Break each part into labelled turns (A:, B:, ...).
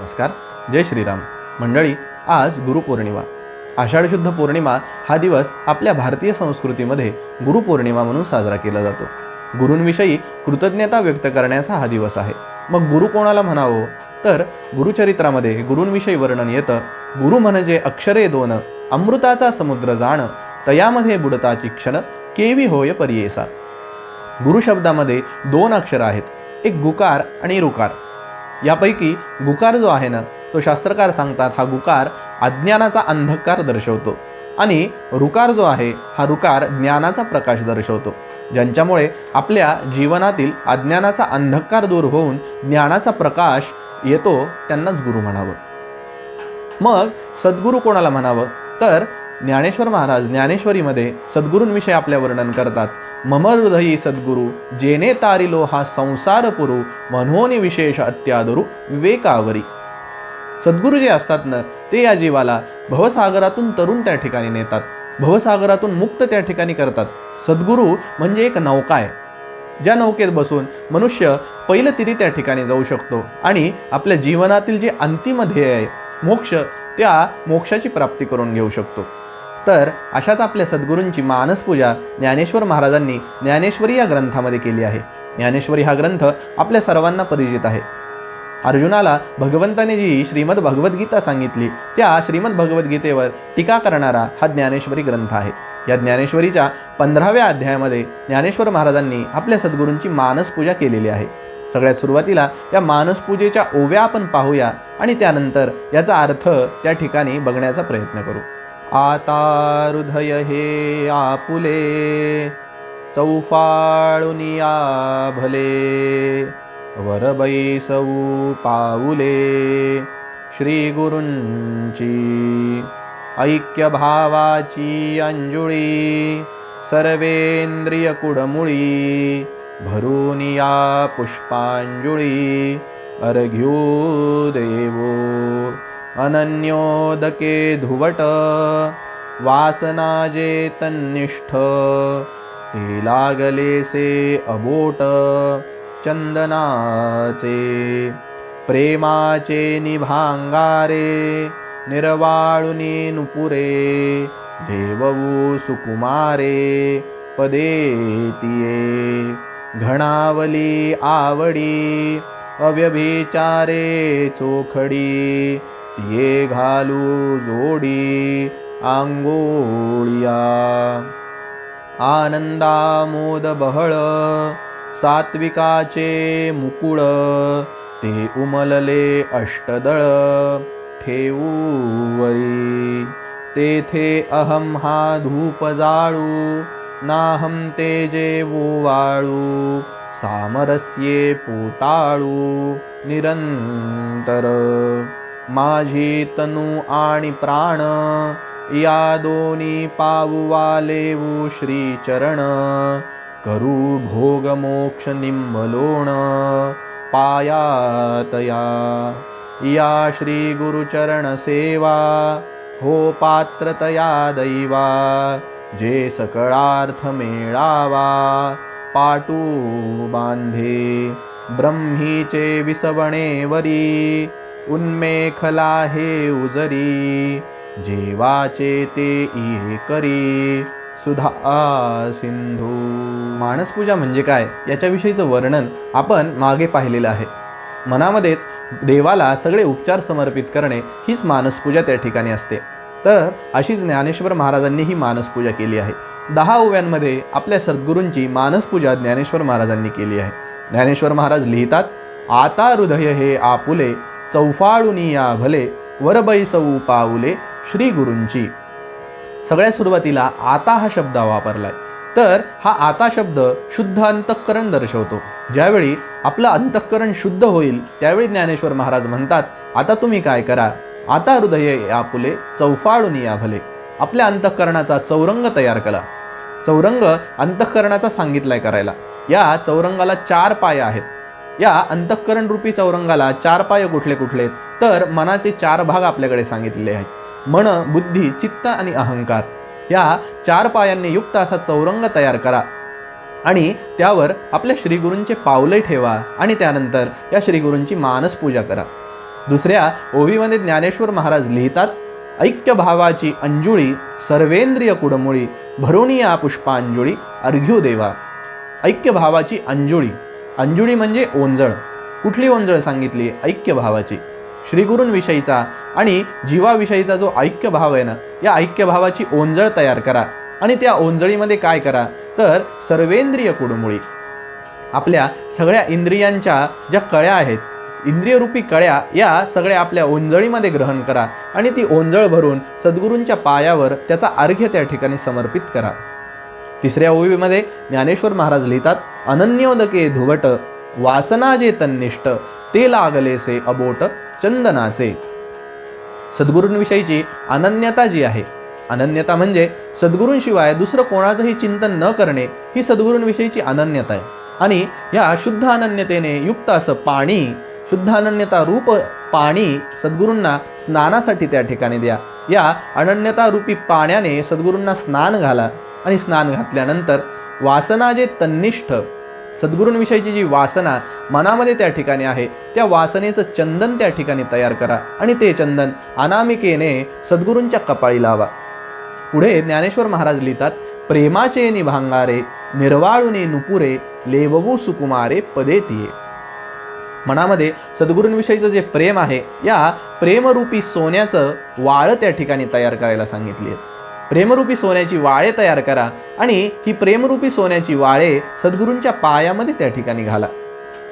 A: नमस्कार जय श्रीराम. मंडळी आज गुरुपौर्णिमा. आषाढ शुद्ध पौर्णिमा हा दिवस आपल्या भारतीय संस्कृतीमध्ये गुरुपौर्णिमा म्हणून साजरा केला जातो. गुरूंविषयी कृतज्ञता व्यक्त करण्याचा हा दिवस आहे. मग गुरु कोणाला म्हणावं? तर गुरुचरित्रामध्ये गुरूंविषयी वर्णन येतं गुरु म्हणजे अक्षरे दोन अमृताचा समुद्र जाण तयामध्ये बुडताची क्षण केवी होय परियेसा. गुरु शब्दामध्ये दोन अक्षर आहेत एक गुकार आणि रुकार. यापैकी गुकार जो आहे ना तो शास्त्रकार सांगतात हा गुकार अज्ञानाचा अंधकार दर्शवतो. आणि रुकार जो आहे हा रुकार ज्ञानाचा प्रकाश दर्शवतो. ज्यांच्यामुळे आपल्या जीवनातील अज्ञानाचा अंधकार दूर होऊन ज्ञानाचा प्रकाश येतो त्यांनाच गुरु म्हणावं. मग सद्गुरू कोणाला म्हणावं? तर ज्ञानेश्वर महाराज ज्ञानेश्वरीमध्ये सद्गुरूंविषयी आपल्या वर्णन करतात. मम हृदयी सद्गुरू जेने तारिलो हा संसार पुरु म्हणून विशेष अत्यादुरु विवेकावरी. सद्गुरू जे असतात ना ते या जीवाला भवसागरातून तरुण त्या ठिकाणी नेतात भवसागरातून मुक्त त्या ठिकाणी करतात. सद्गुरू म्हणजे एक नौका आहे. ज्या नौकेत बसून मनुष्य पहिलं तिरी त्या ठिकाणी जाऊ शकतो आणि आपल्या जीवनातील जे अंतिम ध्येय आहे मोक्ष त्या मोक्षाची प्राप्ती करून घेऊ शकतो. तर अशाच आपल्या सद्गुरूंची मानसपूजा ज्ञानेश्वर महाराजांनी ज्ञानेश्वरी या ग्रंथामध्ये केली आहे. ज्ञानेश्वरी हा ग्रंथ आपल्या सर्वांना परिचित आहे. अर्जुनाला भगवंताने जी श्रीमद भगवद्गीता सांगितली त्या श्रीमद भगवद्गीतेवर टीका करणारा हा ज्ञानेश्वरी ग्रंथ आहे. या ज्ञानेश्वरीच्या पंधराव्या अध्यायामध्ये ज्ञानेश्वर महाराजांनी आपल्या सद्गुरूंची मानसपूजा केलेली आहे. सगळ्यात सुरुवातीला या मानसपूजेच्या ओव्या आपण पाहूया आणि त्यानंतर याचा अर्थ त्या ठिकाणी बघण्याचा प्रयत्न करू. आता हृदय हे आपुले चौफाळुनिया भले वरबैसौ पाऊले श्रीगुरूंची ऐक्यभावाची ऐक्य भावाची अंजुळी सर्वेंद्रिय कुडमुळी भरून या पुष्पांजुळी अर्घ्यो देवो अनन्योदके धुवट वासनाजे तन्निष्ठ ते लागलेसे अबोट। चंदनाचे। प्रेमाचे निभांगारे। निर्वाळुनी नुपुरे। देववू सुकुमारे। पदेतिये घणावली आवडी। अव्यभिचारे चोखडी। ये घालू जोडी आंगोळिया. आनंदामोद बहळ सात्विकाचे मुकुळ ते उमलले अष्टदळ ठेवूवरी तेथे अहम हा धूप जाळू नाहम तेजे वाळू सामरस्ये पोटाळू निरंतर. माझी तनु आणि प्राण या दोन्ही पाववालेवू श्रीचरण. करू भोग मोक्ष निंबलोण पायातया या. श्री गुरुचरण सेवा हो पात्रतया दैवा जे सकळार्थ मेळावा पाटू बांधे. ब्रह्मीचे विसवणेवरी उन्मेखला हे उजरी जेवाचे ते इहे करी सुधा. सिंधू मानसपूजा म्हणजे काय? याच्याविषयीचं वर्णन आपण मागे पाहिलेलं आहे. मनामध्येच देवाला सगळे उपचार समर्पित करणे हीच मानसपूजा त्या ठिकाणी असते. तर अशीच ज्ञानेश्वर महाराजांनी ही मानसपूजा केली आहे. दहा ओव्यांमध्ये आपल्या सद्गुरूंची मानसपूजा ज्ञानेश्वर महाराजांनी केली आहे. ज्ञानेश्वर महाराज लिहितात आता हृदय हे आपुले चौफाळुनिया भले वरबैसऊ पाऊले श्री गुरूंची. सगळ्या सुरुवातीला आता हा शब्द वापरलाय. तर हा आता शब्द शुद्ध अंतःकरण दर्शवतो. ज्यावेळी आपलं अंतःकरण शुद्ध होईल त्यावेळी ज्ञानेश्वर महाराज म्हणतात आता तुम्ही काय करा? आता हृदय आपुले चौफाळून या भले. आपल्या अंतःकरणाचा चौरंग तयार करा. चौरंग अंतःकरणाचा सांगितलाय करायला. या चौरंगाला चार पाय आहेत. या अंतःकरण रूपी चौरंगाला चार पाय कुठले कुठले आहेत तर मनाचे चार भाग आपल्याकडे सांगितलेले आहेत. मन बुद्धी चित्त आणि अहंकार. या चार पायांनी युक्त असा चौरंग तयार करा. आणि त्यावर आपल्या श्रीगुरूंचे पावले ठेवा आणि त्यानंतर या श्रीगुरूंची मानस पूजा करा. दुसऱ्या ओवीमध्ये ज्ञानेश्वर महाराज लिहितात ऐक्य भावाची अंजुळी सर्वेंद्रिय कुडमुळी भरोनिया पुष्पांजुळी अर्घ्यू देवा ऐक्य भावाची अंजुळी. अंजुळी म्हणजे ओंजळ. कुठली ओंजळ सांगितली? ऐक्य भावाची श्रीगुरूंविषयीचा आणि जीवाविषयीचा जो ऐक्य भाव आहे ना या ऐक्य भावाची ओंजळ तयार करा. आणि त्या ओंजळीमध्ये काय करा? तर सर्वेंद्रिय कुडमुळी. आपल्या सगळ्या इंद्रियांच्या ज्या कळ्या आहेत इंद्रियरूपी कळ्या या सगळ्या आपल्या ओंजळीमध्ये ग्रहण करा आणि ती ओंजळ भरून सद्गुरूंच्या पायावर त्याचा अर्घ्य त्या ठिकाणी समर्पित करा. तिसऱ्या ओवीमध्ये ज्ञानेश्वर महाराज लिहितात अनन्योदके धुवट वासना जे तन्निष्ठ ते लागलेसे अबोट चंदनाचे. सद्गुरूंविषयीची अनन्यता जी आहे अनन्यता म्हणजे सद्गुरूंशिवाय दुसरं कोणाचंही चिंतन न करणे ही सद्गुरूंविषयीची अनन्यता आहे. आणि या शुद्ध अनन्यतेने युक्त असं पाणी शुद्ध अनन्यता रूप पाणी सद्गुरूंना स्नानासाठी त्या ठिकाणी द्या. या अनन्यता रूपी पाण्याने सद्गुरूंना स्नान घाला. आणि स्नान घातल्यानंतर वासना जे तन्निष्ठ सद्गुरूंविषयीची जी वासना मनामध्ये त्या ठिकाणी आहे त्या वासनेचं चंदन त्या ठिकाणी तयार करा आणि ते चंदन अनामिकेने सद्गुरूंच्या कपाळी लावा. पुढे ज्ञानेश्वर महाराज लिहितात प्रेमाचे निभांगारे निर्वाळुने नुपुरे लेववू सुकुमारे पदेतिये. मनामध्ये सद्गुरूंविषयीचं जे प्रेम आहे या प्रेमरूपी सोन्याचं वाळ त्या ठिकाणी तयार करायला सांगितली आहे. प्रेमरूपी सोन्याची वाळे तयार करा आणि ही प्रेमरूपी सोन्याची वाळे सद्गुरूंच्या पायामध्ये त्या ठिकाणी घाला.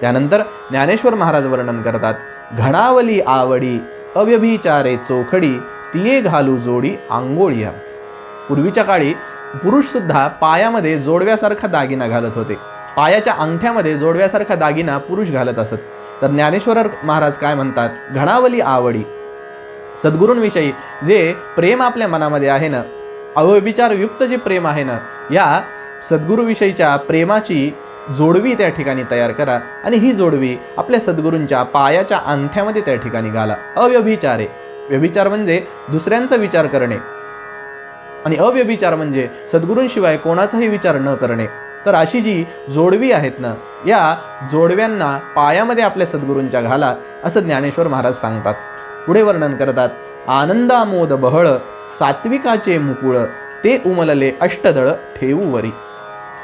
A: त्यानंतर ज्ञानेश्वर महाराज वर्णन करतात घणावली आवडी अव्यभिचारे चोखडी तिये घालू जोडी आंघोळिया पूर्वीच्या काळी पुरुषसुद्धा पायामध्ये जोडव्यासारखा दागिना घालत होते. पायाच्या अंगठ्यामध्ये जोडव्यासारखा दागिना पुरुष घालत असत. तर ज्ञानेश्वर महाराज काय म्हणतात घणावली आवडी. सद्गुरूंविषयी जे प्रेम आपल्या मनामध्ये आहे ना अव्यभिचारयुक्त जे प्रेम आहे ना या सद्गुरूविषयीच्या प्रेमाची जोडवी त्या ठिकाणी तयार करा आणि ही जोडवी आपल्या सद्गुरूंच्या पायाच्या अंगठ्यामध्ये त्या ठिकाणी घाला. अव्यभिचारे. व्यभिचार म्हणजे दुसऱ्यांचा विचार करणे. आणि अव्यभिचार म्हणजे सद्गुरूंशिवाय कोणाचाही विचार न करणे. तर अशी जी जोडवी आहेत ना या जोडव्यांना पायामध्ये आपल्या सद्गुरूंच्या घाला असं ज्ञानेश्वर महाराज सांगतात. पुढे वर्णन करतात. आनंदामोद बहळ सात्विकाचे मुकुळ ते उमलले अष्टदळ ठेवूवरी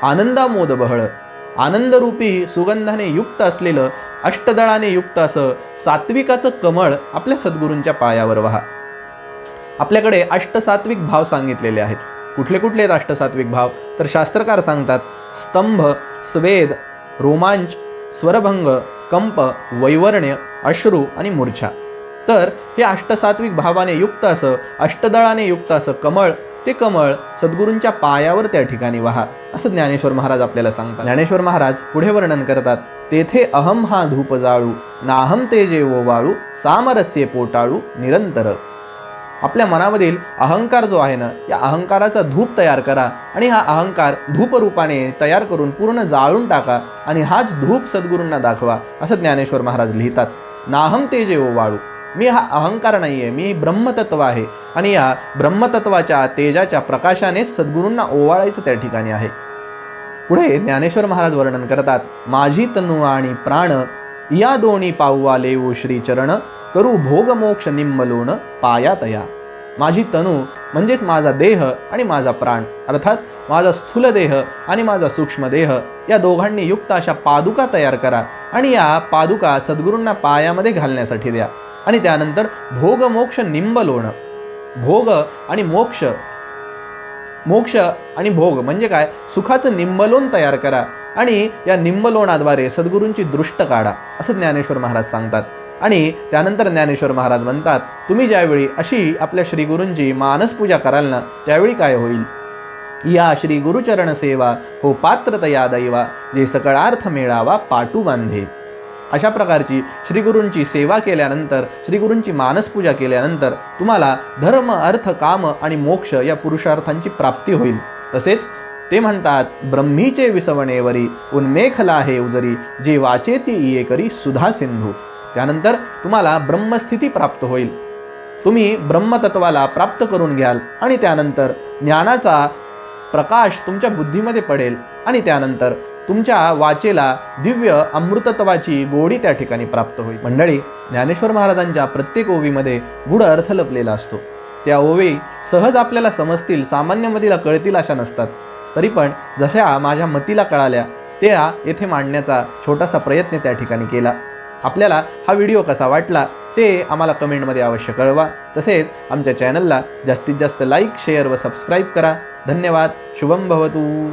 A: आनंदामोद बहळ आनंदरूपी सुगंधाने युक्त असलेलं अष्टदळाने युक्त असं सात्विकाचं कमळ आपल्या सद्गुरूंच्या पायावर व्हा. आपल्याकडे अष्टसात्विक भाव सांगितलेले आहेत. कुठले कुठले आहेत अष्टसात्विक भाव? तर शास्त्रकार सांगतात स्तंभ स्वेद रोमांच स्वरभंग कंप वैवर्ण्य अश्रू आणि मूर्छा. तर हे अष्टसात्विक भावाने युक्त असं अष्टदळाने युक्त असं कमळ ते कमळ सद्गुरूंच्या पायावर त्या ठिकाणी वाहा असं ज्ञानेश्वर महाराज आपल्याला सांगतात. ज्ञानेश्वर महाराज पुढे वर्णन करतात तेथे अहम हा धूप जाळू नाहम तेजे ओवाळू सामरस्ये पोटाळू निरंतर. आपल्या मनामधील अहंकार जो आहे ना या अहंकाराचा धूप तयार करा आणि हा अहंकार धूपरूपाने तयार करून पूर्ण जाळून टाका आणि हाच धूप सद्गुरूंना दाखवा असं ज्ञानेश्वर महाराज लिहितात. नाहम तेजे ओवाळू मी हा अहंकार नाही आहे मी ब्रह्मतत्व आहे. आणि या ब्रह्मतत्वाच्या तेजाच्या प्रकाशानेच सद्गुरूंना ओवाळायचं त्या ठिकाणी आहे. पुढे ज्ञानेश्वर महाराज वर्णन करतात माझी तनु आणि प्राण या दोन्ही पाऊवा लेऊ श्रीचरण करू भोगमोक्ष निम्मलोन पायातया माझी तणू म्हणजेच माझा देह आणि माझा प्राण अर्थात माझा स्थूल देह आणि माझा सूक्ष्म देह या दोघांनी युक्त अशा पादुका तयार करा आणि या पादुका सद्गुरूंना पायामध्ये घालण्यासाठी द्या. आणि त्यानंतर भोग मोक्ष निंबलोण भोग आणि मोक्ष. मोक्ष आणि भोग म्हणजे काय? सुखाचं निंबलोण तयार करा आणि या निंबलोणाद्वारे सद्गुरूंची दृष्ट काढा असं ज्ञानेश्वर महाराज सांगतात. आणि त्यानंतर ज्ञानेश्वर महाराज म्हणतात तुम्ही ज्यावेळी अशी आपल्या श्रीगुरूंची मानसपूजा कराल ना त्यावेळी काय होईल? या श्री गुरुचरण सेवा हो पात्रतया दैवा जे सकळार्थ मेळावा पाटू बांधे. अशा प्रकारची श्रीगुरूंची सेवा केल्यानंतर श्रीगुरूंची मानसपूजा केल्यानंतर तुम्हाला धर्म अर्थ काम आणि मोक्ष या पुरुषार्थांची प्राप्ती होईल. तसेच ते म्हणतात ब्रह्मीचे विसवणेवरी उन्मेखला हे उजरी जे वाचे ती इये करी सुधा सिंधू. त्यानंतर तुम्हाला ब्रह्मस्थिती प्राप्त होईल. तुम्ही ब्रह्मतत्वाला प्राप्त करून घ्याल आणि त्यानंतर ज्ञानाचा प्रकाश तुमच्या बुद्धीमध्ये पडेल आणि त्यानंतर तुमच्या वाचेला दिव्य अमृतत्वाची गोडी त्या ठिकाणी प्राप्त होईल. मंडळी ज्ञानेश्वर महाराजांच्या प्रत्येक ओवीमध्ये गुढ अर्थ लपलेला असतो. त्या ओवी सहज आपल्याला समजतील सामान्य मतीला कळतील अशा नसतात. तरी पण जशा माझ्या मतीला कळाल्या त्या येथे मांडण्याचा छोटासा प्रयत्न त्या ठिकाणी केला. आपल्याला हा व्हिडिओ कसा वाटला ते आम्हाला कमेंटमध्ये अवश्य कळवा. तसेच आमच्या चॅनलला जास्तीत जास्त लाईक शेअर व सबस्क्राईब करा. धन्यवाद. शुभम भवतू.